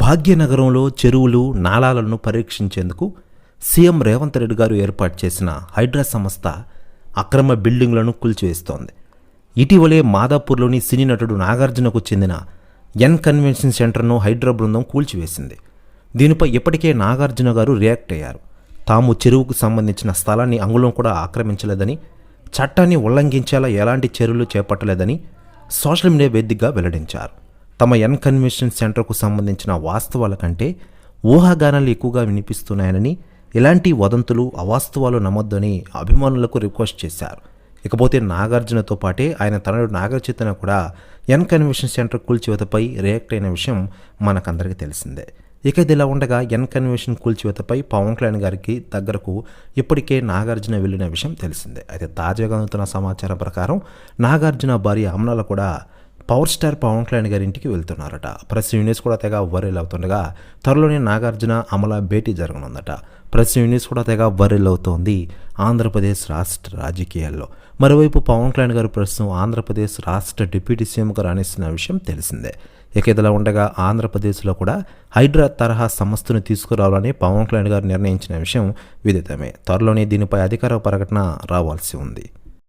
భాగ్యనగరంలో చెరువులు నాలాలను పరీక్షించేందుకు సీఎం రేవంత్ రెడ్డి గారు ఏర్పాటు చేసిన హైడ్రా సంస్థ అక్రమ బిల్డింగ్లను కూల్చివేస్తోంది. ఇటీవలే మాదాపూర్లోని సినీ నటుడు నాగార్జునకు చెందిన ఎన్ కన్వెన్షన్ సెంటర్ను హైడ్రా బృందం కూల్చివేసింది. దీనిపై ఇప్పటికే నాగార్జున గారు రియాక్ట్ అయ్యారు. తాము చెరువుకు సంబంధించిన స్థలాన్ని అంగుళం కూడా ఆక్రమించలేదని చట్టాన్ని ఉల్లంఘించేలా ఎలాంటి చర్యలు చేపట్టలేదని సోషల్ మీడియా వేదికగా వెల్లడించారు. తమ ఎన్ కన్వెన్షన్ సెంటర్కు సంబంధించిన వాస్తవాల కంటే ఊహాగానాలు ఎక్కువగా వినిపిస్తున్నాయని ఇలాంటి వదంతులు అవాస్తవాలు నమ్మొద్దని అభిమానులకు రిక్వెస్ట్ చేశారు. ఇకపోతే నాగార్జునతో పాటే ఆయన తనయుడు నాగచైతన్య కూడా ఎన్ కన్వెన్షన్ సెంటర్ కూల్చివేతపై రియాక్ట్ అయిన విషయం మనకందరికీ తెలిసిందే. ఇక ఇది ఇలా ఉండగా ఎన్ కన్వెన్షన్ కూల్చివేతపై పవన్ కళ్యాణ్ గారికి దగ్గరకు ఇప్పటికే నాగార్జున వెళ్ళిన విషయం తెలిసిందే. అయితే తాజాగా అందుతున్న సమాచారం ప్రకారం నాగార్జున భార్య అమలాల కూడా పవర్ స్టార్ పవన్ కళ్యాణ్ గారి ఇంటికి వెళ్తున్నారట. ప్రెస్ యూనిస్ కూడా తెగ వైరల్ అవుతుండగా త్వరలోనే నాగార్జున అమల భేటీ జరగనుందట. ప్రెస్ యూనిస్ కూడా తెగ వరల్ అవుతోంది ఆంధ్రప్రదేశ్ రాష్ట్ర రాజకీయాల్లో. మరోవైపు పవన్ కళ్యాణ్ గారు ప్రస్తుతం ఆంధ్రప్రదేశ్ రాష్ట్ర డిప్యూటీ సీఎంగా రాణిస్తున్న విషయం తెలిసిందే. ఇక ఇదిలా ఉండగా ఆంధ్రప్రదేశ్లో కూడా హైడ్రా తరహా సంస్థను తీసుకురావాలని పవన్ కళ్యాణ్ గారు నిర్ణయించిన విషయం విదితమే. త్వరలోనే దీనిపై అధికార ప్రకటన రావాల్సి ఉంది.